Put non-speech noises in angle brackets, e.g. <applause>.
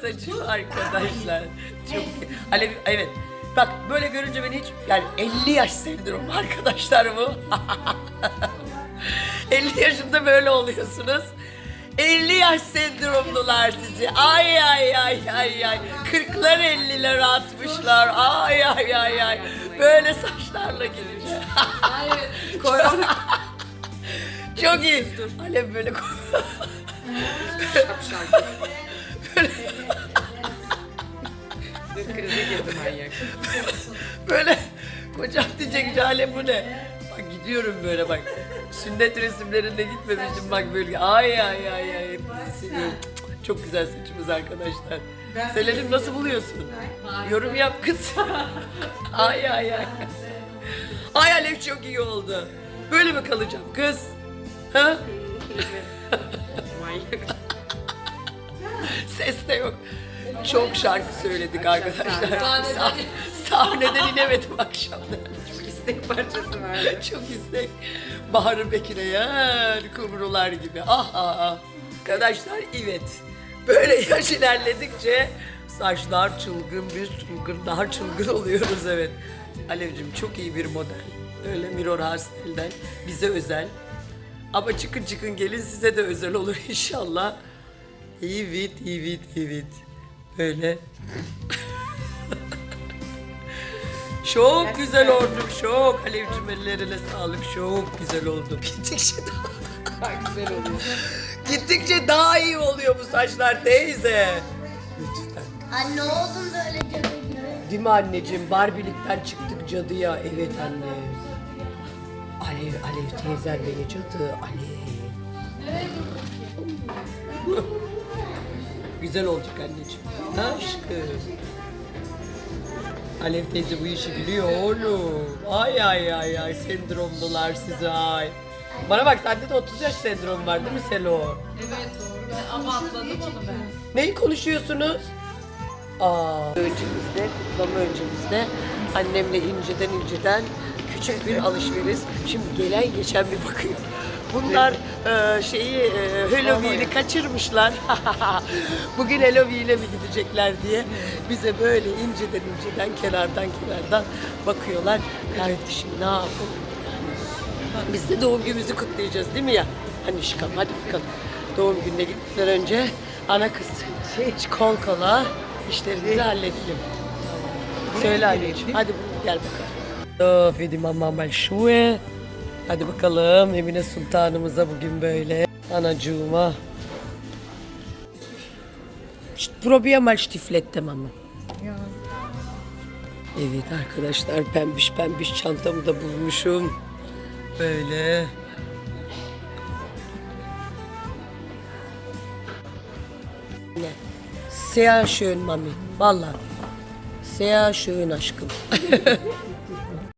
saçım arkadaşlar. Çok Alev evet. Bak böyle görünce beni hiç yani 50 yaş sendromu arkadaşlar bu. <laughs> 50 yaşında böyle oluyorsunuz. 50 yaş sendromlular sizi. Ay ay ay ay ay. 40'lar 50'ler 60'lar. Ay ay ay ay. Böyle saçlarla gidince. <laughs> Korona. Çok iyi. Alev böyle Şapşal. Dur krize girdi manyak. Böyle kocam diyecek ki Alev bu ne? Bak gidiyorum böyle bak. Sünnet resimlerinde gitmemiştim bak böyle. Ay ay ay ay. Çok güzel saçımız arkadaşlar. Selen'im nasıl buluyorsun? Yorum yap kız. <laughs> ay ay ay. Ay Alev çok iyi oldu. Böyle mi kalacağım kız? Ha? Çok şarkı söyledik arkadaşlar. Sah- sahneden inemedim akşamda. Çok istek parçası verdi. <laughs> Çok istek. Bahar'ın Bekir'e yer, kumrular gibi. Ah ah ah. Arkadaşlar evet. Böyle <laughs> yaş ilerledikçe saçlar çılgın, biz çılgın, daha çılgın oluyoruz evet. Alevcim çok iyi bir model. Öyle Mirror Hastell'den bize özel. Ama çıkın çıkın gelin size de özel olur inşallah. Evet, evet, evet. Böyle. çok güzel oldum, çok. Alevcim ellerine sağlık, çok güzel oldum. Gittikçe daha, Daha güzel oluyor. gittikçe daha iyi oluyor bu saçlar teyze. Lütfen. Anne oldun da öyle cadı gibi. Değil mi anneciğim? Barbilikten çıktık cadıya. Evet anne. Alev, Alev teyzen beni cadı. Alev. Güzel olacak anneciğim. Aşkım. Alev teyze bu işi biliyor oğlum. Ay ay ay ay sendromlular size ay. Bana bak sende de 30 yaş sendromu var değil mi Selo? Evet doğru ben ama atladım onu ben. Neyi konuşuyorsunuz? Aa, öncemizde, kutlama öncemizde annemle inceden inceden küçük bir alışveriş. Şimdi gelen geçen bir bakıyor. Bunlar e, şeyi e, Halloween'i kaçırmışlar. <laughs> Bugün Halloween'e mi gidecekler diye bize böyle inceden inceden kenardan kenardan bakıyorlar. Kardeşim ne yapalım? Yani biz de doğum günümüzü kutlayacağız değil mi ya? Hani şıkalım hadi bakalım. Doğum gününe gitmeden önce ana kız şey, kol kola işlerimizi halledelim. Söyle anneciğim. Hadi gel bakalım. Of edim mamma şue. Hadi bakalım Emine Sultanımıza bugün böyle. Anacığıma. Şşt, probiya mal stiflette mama. Evet arkadaşlar pembiş pembiş çantamı da bulmuşum. Böyle. Ne? Sehr schön mami. Valla. Sehr schön aşkım. <laughs>